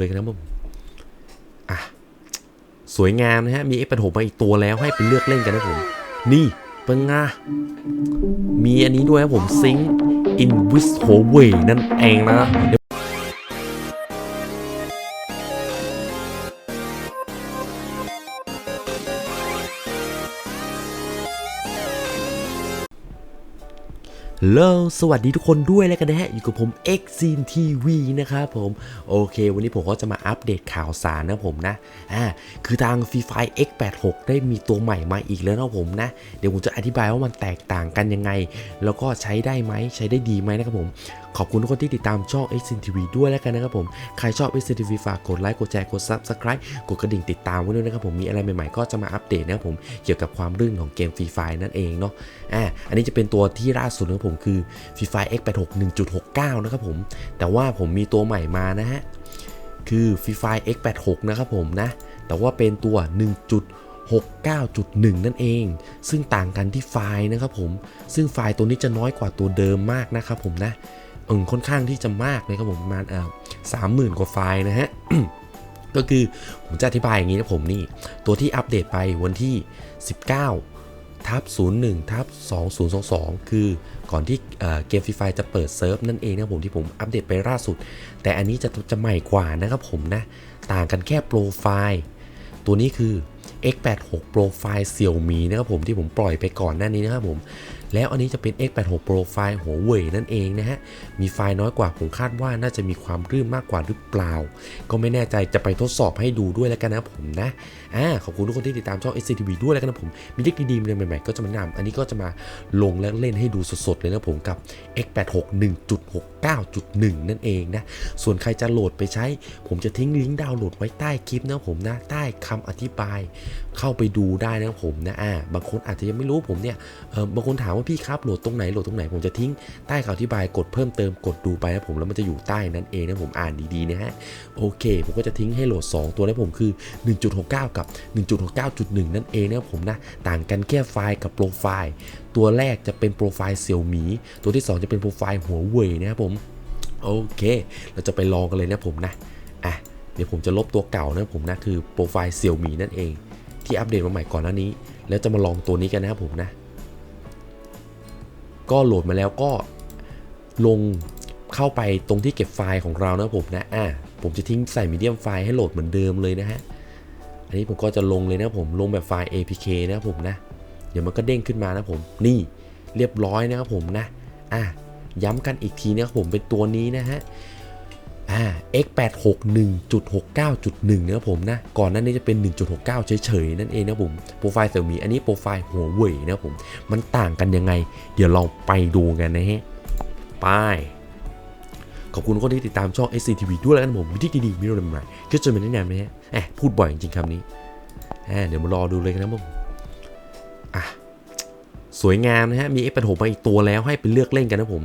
เลยนะครับผมอะสวยงามนะฮะ มีไอ้ปันหกมาอีกตัวแล้วให้ไปเลือกเล่นกันนะผม นี่เป็นไงมีอันนี้ด้วยครับผมซิงอินวิสโฮเวนั่นเองนะ ฮัลโหลสวัสดีทุกคนด้วยแล้วกันนะฮะ อยู่กับผม X z i n TV นะครับผม โอเค วันนี้ผมก็จะมาอัปเดตข่าวสารนะผมนะ อ่า คือทาง Free Fire X86 ได้มีตัวใหม่มาอีกแล้วนะผมนะ เดี๋ยวผมจะอธิบายว่ามันแตกต่างกันยังไง แล้วก็ใช้ได้ไหม ใช้ได้ดีไหมนะครับผม ขอบคุณทุกคนที่ติดตามช่อง Xintv ด้วยแล้วกันนะครับผม ใครชอบ Xintv ฝากกดไลค์ กดแชร์ กด Subscribe กดกระดิ่งติดตามไว้ด้วยนะครับผม มีอะไรใหม่ๆ ก็จะมาอัปเดตนะครับผม เกี่ยวกับความรื่นของเกม Free Fire นั่นเองเนาะ อ่า อันนี้จะเป็นตัวที่ล่าสุดของผมคือ Free Fire X86 1.69 นะครับผม แต่ว่าผมมีตัวใหม่มานะฮะ คือ Free Fire X86 นะครับผมนะ แต่ว่าเป็นตัว 1.69.1 นั่นเอง ซึ่งต่างกันที่ไฟล์นะครับผม ซึ่งไฟล์ตัวนี้จะน้อยกว่าตัวเดิมมากนะครับผมนะ เออค่อนข้างที่จะมากเลยครับผมประมาณอ่าสามหมื่นกว่าไฟล์นะฮะก็คือผมจะอธิบายอย่างนี้นะผมนี่ ตัวที่อัปเดตไปวันที่ 19ทับ01ทับ2022 คือก่อนที่เกมฟรีไฟจะเปิดเซิร์ฟนั่นเองนะผมที่ผมอัปเดตไปล่าสุด แต่อันนี้จะจะใหม่กว่านะครับผมนะ ต่างกันแค่โปรไฟล์ ตัวนี้คือ X86 โปรไฟล์เสี่ยวมีนะครับผมที่ผมปล่อยไปก่อนหน้านี้นะครับผม แล้วอันนี้จะเป็น X86 โปรไฟล์หัวเว่ยนั่นเองนะฮะ มีไฟล์น้อยกว่า ผมคาดว่าน่าจะมีความรื่นมากกว่าหรือเปล่า ก็ไม่แน่ใจจะไปทดสอบให้ดูด้วยแล้วกันนะผมนะ อ่า ขอบคุณทุกคนที่ติดตามช่อง SCTV ด้วยแล้วกันนะผม มีเทคนิคดีๆมีอะไรใหม่ๆก็จะมานำอันนี้ก็จะมาลงและเล่นให้ดูสดๆเลยนะผมกับ X86 1.69.1 นั่นเองนะ ส่วนใครจะโหลดไปใช้ ผมจะทิ้งลิงก์ดาวน์โหลดไว้ใต้คลิปนะผมนะ ใต้คำอธิบาย เข้าไปดูได้นะผมนะ อ่า บางคนอาจจะยังไม่รู้ผมเนี่ย เออบางคนถามว่าพี่ครับโหลดตรงไหนโหลดตรงไหนผมจะทิ้งใต้คำอธิบายกดเพิ่มเติมกดดูไปนะผมแล้วมันจะอยู่ใต้นั้นเองนะผมอ่านดีๆนะฮะโอเค ผมก็จะทิ้งให้โหลด 2 ตัวนะผมคือ 1.69 กับ 1.69.1 นั่นเองนะผมนะต่างกันแค่ไฟล์กับโปรไฟล์ ตัวแรกจะเป็นโปรไฟล์เสี่ยวหมีตัวที่ 2 จะเป็นโปรไฟล์หัวเว่ยนะครับผมโอเค เราจะไปลองกันเลยนะผมนะอะเดี๋ยวผมจะลบตัวเก่านะผมนะคือโปรไฟล์เซี่ยมี่นั่นเอง ที่อัปเดตมาใหม่ก่อนหน้านี้ แล้วจะมาลองตัวนี้กันนะครับผมนะ ก็โหลดมาแล้วก็ลงเข้าไปตรงที่เก็บไฟล์ของเรานะผมนะอ่าผมจะทิ้งใส่มีเดียมไฟล์ให้โหลดเหมือนเดิมเลยนะฮะ อันนี้ผมก็จะลงเลยนะผมลงแบบไฟล์ APK นะผมนะ เดี๋ยวมันก็เด้งขึ้นมานะผมนี่เรียบร้อยนะครับผมนะอะย้ำกันอีกทีนะครับผมเป็นตัวนี้นะฮะ อ่า x86 1.69.1นะครับผมนะ ก่อนหน้านี้จะเป็น 1.69 เฉยๆ นั่นเองนะผม โปรไฟล์เสี่ยมีอันนี้โปรไฟล์หัวเว่ยนะผม มันต่างกันยังไง เดี๋ยวเราไปดูกันนะฮะ ไป ขอบคุณคนที่ติดตามช่อง SCTV ด้วยแล้วกันผมวิธีดีๆมีอะไรใหม่ๆก็จะมาแนะนำนะฮะแอบพูดบ่อยจริงๆคำนี้อ่าเดี๋ยวมารอดูเลยกันนะผมอะสวยงามนะฮะ มี X86 มาอีกตัวแล้วให้ไปเลือกเล่นกันนะผม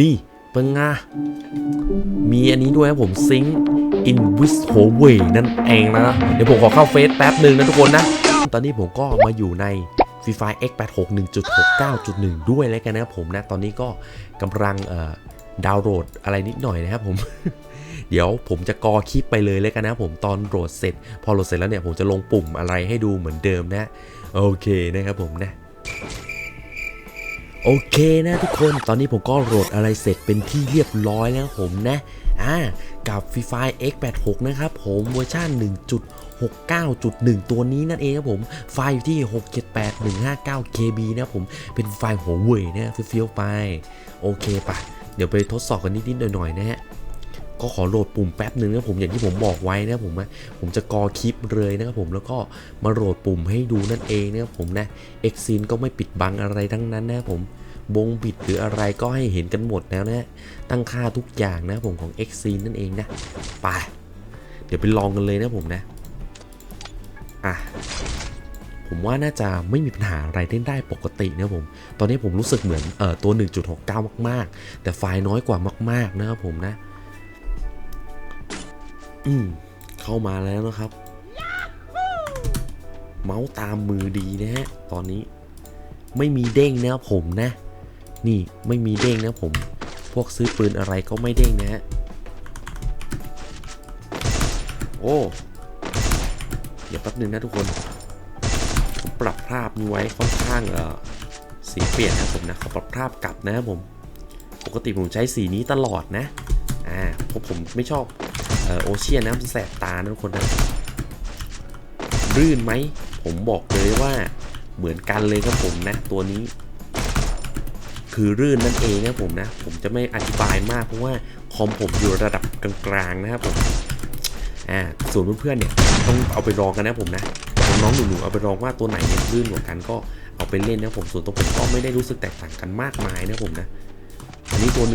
นี่ เป็นไงมีอันนี้ด้วยครับผมซิงอินวิสโฮเวนั่นเองนะ เดี๋ยวผมขอเข้าเฟซแป๊บหนึ่งนะทุกคนนะ ตอนนี้ผมก็มาอยู่ใน f r e e Fire X86 1.69.1 ด้วยแล้วกันนะครับผมนะ ตอนนี้ก็กำลังดาวน์โหลดอะไรนิดหน่อยนะครับผม เดี๋ยวผมจะกอคลิปไปเลยแล้วกันนะผมตอนโหลดเสร็จ พอโหลดเสร็จแล้วเนี่ยผมจะลงปุ่มอะไรให้ดูเหมือนเดิมนะ โอเคนะครับผมนะ โอเคนะทุกคนตอนนี้ผมก็โหลดอะไรเสร็จเป็นที่เรียบร้อยแล้วผมนะอ่ากับ f ี f i X86 นะครับผมเวอร์ชัน1.69.1 ตัวนี้นั่นเองครับผมไฟล์อยู่ที่ 678 159 KB นะผมเป็นไฟล์หัวเว่ยนะเฟี้ยวๆไป โอเคปะเดี๋ยวไปทดสอบกันนิดๆหน่อยๆนะฮะ ก็ขอโหลดปุ่มแป๊บหนึ่งนะผมอย่างที่ผมบอกไว้นะผมนะผมจะกอคลิปเลยนะครับผมแล้วก็มาโหลดปุ่มให้ดูนั่นเองนะครับผมนะ e x i n ก็ไม่ปิดบังอะไรทั้งนั้นนะผมบงบิดหรืออะไรก็ให้เห็นกันหมดแล้วนะตั้งค่าทุกอย่างนะผมของ e x i n นั่นเองนะไปเดี๋ยวไปลองกันเลยนะผมนะอะผมว่าน่าจะไม่มีปัญหาอะไรเล่นได้ปกตินะผม ตอนนี้ผมรู้สึกเหมือนเอ่อตัว 1.69 มาก ๆ แต่ไฟล์น้อยกว่ามาก ๆ นะครับผมนะ อืมเข้ามาแล้วนะครับ เมาส์ตามมือดีนะฮะ ตอนนี้ไม่มีเด้งนะครับผมนะ นี่ไม่มีเด้งนะผม พวกซื้อปืนอะไรก็ไม่เด้งนะฮะอ้เดี๋ยวแป๊บนึงนะทุกคน ผมปรับภาพนี้ไว้ค่อนข้างเออสีเปลี่ยนนะผมนะขอปรับภาพกลับนะครับผม ปกติผมใช้สีนี้ตลอดนะ อ่าเพราะผมไม่ชอบโอเชียนนะมันแสบตานะทุกคนนะรื่นไหม ผมบอกเลยว่าเหมือนกันเลยครับผมนะ ตัวนี้ คือรื่นนั่นเองนะผมนะ ผมจะไม่อธิบายมากเพราะว่าคอมผมอยู่ระดับกลางๆนะครับผมอ่าส่วนเพื่อนๆเนี่ยต้องเอาไปลองกันนะผมนะน้องๆหนูๆเอาไปลองว่าตัวไหนเนี่ยลื่นกว่ากันก็เอาไปเล่นนะผมส่วนตัวผมก็ไม่ได้รู้สึกแตกต่างกันมากมายนะผมนะ อันนี้ตัว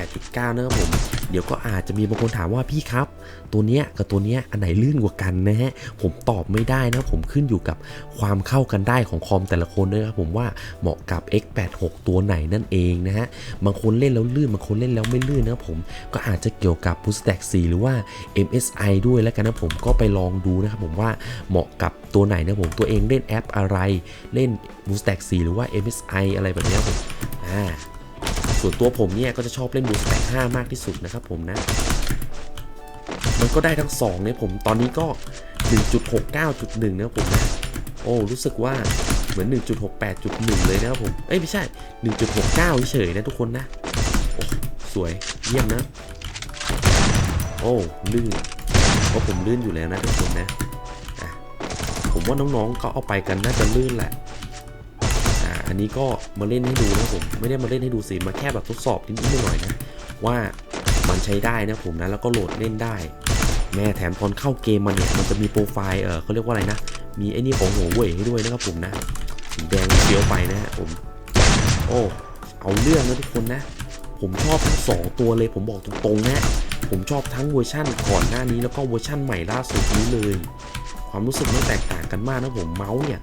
1.68.9 นะครับผม เดี๋ยวก็อาจจะมีบางคนถามว่าพี่ครับ ตัวเนี้ยกับตัวเนี้ยอันไหนลื่นกว่ากันนะฮะ ผมตอบไม่ได้นะผมขึ้นอยู่กับความเข้ากันได้ของคอมแต่ละคนด้วยครับผมว่าเหมาะกับ X86 ตัวไหนนั่นเองนะฮะ บางคนเล่นแล้วลื่นบางคนเล่นแล้วไม่ลื่นนะครับผม ก็อาจจะเกี่ยวกับ b o o s t a c 4 หรือว่า MSI ด้วยแล้วกันนะผมก็ไปลองดูนะครับผมว่าเหมาะกับตัวไหนนะผมตัวเองเล่นแอปอะไรเล่น b o o s t a c 4 หรือว่า MSI อะไรแบบนี้ผมอ่า ส่วนตัวผมเนี่ยก็จะชอบเล่น b o o s t a c 5มากที่สุดนะครับผมนะ มันก็ได้ทั้ง2เนี่ยผมตอนนี้ก็ 1.69.1 นะครับผมนะโอ้รู้สึกว่าเหมือน 1.68.1 เลยนะครับผม เอ้ยไม่ใช่ 1.69 เฉยนะทุกคนนะ โอ้สวยเยี่ยมนะ โอ้ลื่นเพราะผมลื่นอยู่แล้วนะทุกคนนะผมว่าน้องๆเขาเอาไปกันน่าจะลื่นแหละ อันนี้ก็มาเล่นให้ดูนะผมไม่ได้มาเล่นให้ดูสิมาแค่แบบทดสอบนิดๆหน่อยนะว่ามันใช้ได้นะผมนะแล้วก็โหลดเล่นได้ แม่แถมตอนเข้าเกมมันเนี่ยมันจะมีโปรไฟล์เออเขาเรียกว่าอะไรนะ มีไอ้นี่ของหัวเว่ยให้ด้วยนะครับผมนะสีแดงเฟี้ยวไปนะฮะผมโอ้เอาเรื่องนะทุกคนนะ ผมชอบทั้งสองตัวเลยผมบอกตรงๆนะผมชอบทั้งเวอร์ชั่นก่อนหน้านี้แล้วก็เวอร์ชั่นใหม่ล่าสุดนี้เลย ความรู้สึกมันแตกต่างกันมากนะผมเมาส์เนี่ย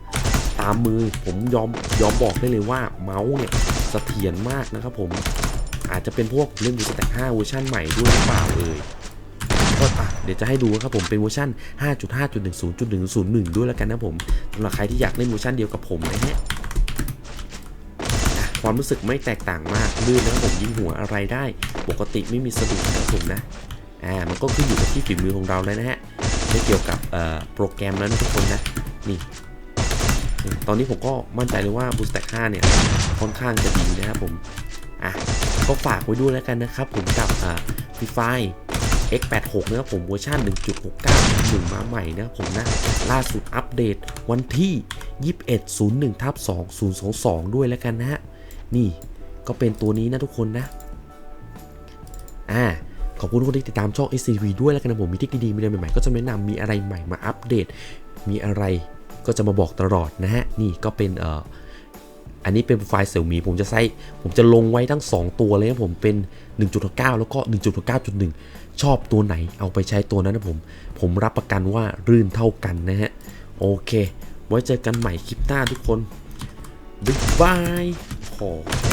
ามมือผมยอมยอมบอกได้เลยว่าเมาส์เนี่ยเสถียรมากนะครับผมอาจจะเป็นพวกเล่นบูแต็ก5เวอร์ชันใหม่ด้วยหรือเปล่าเอ่ยก็อะเดี๋ยวจะให้ดูครับผมเป็นเวอร์ชัน5.5.10.101 ด้วยแล้วกันนะผมสำหรับใครที่อยากเล่นเวอร์ชันเดียวกับผมนะฮะความรู้สึกไม่แตกต่างมากลื่นนะครับผมยิงหัวอะไรได้ ปกติไม่มีสะดุดนะผมนะอ่ามันก็ขึ้นอยู่กับที่ฝีมือของเราเลยนะฮะไม่เกี่ยวกับเอ่อโปรแกรมแล้วนะทุกคนนะนี่ ตอนนี้ผมก็มั่นใจเลยว่า b o o s t a c 5เนี่ยค่อนข้างจะดีนะครับผม อะ ก็ฝากไว้ด้วยแล้วกันนะครับผมกับอ่า Free Fire X86 นะครับผมเวอร์ชัน1.69.1 มาใหม่นะครับผมนะ ล่าสุดอัปเดตวันที่ 2101ทับ2022 ด้วยแล้วกันนะฮะ นี่ก็เป็นตัวนี้นะทุกคนนะ อ่าขอบคุณทุกคนที่ติดตามช่อง SCV ด้วยแล้วกันนะผมมีทริคดีๆมีอะไรใหม่ๆ ก็จะแนะนำมีอะไรใหม่มาอัปเดต มีอะไร ก็จะมาบอกตลอดนะฮะ นี่ก็เป็นเอ่ออันนี้เป็นไฟล์เสี่ยวมีผมจะใช้ผมจะลงไว้ทั้ง 2 ตัวเลยนะผมเป็น 1.9 แล้วก็ 1.9.1 ชอบตัวไหนเอาไปใช้ตัวนั้นนะผม ผมรับประกันว่ารื่นเท่ากันนะฮะ โอเค ไว้เจอกันใหม่คลิปหน้าทุกคนบ๊ายบายโอ้โห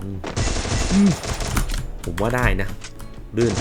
อืมอืมผมว่าได้นะลื่น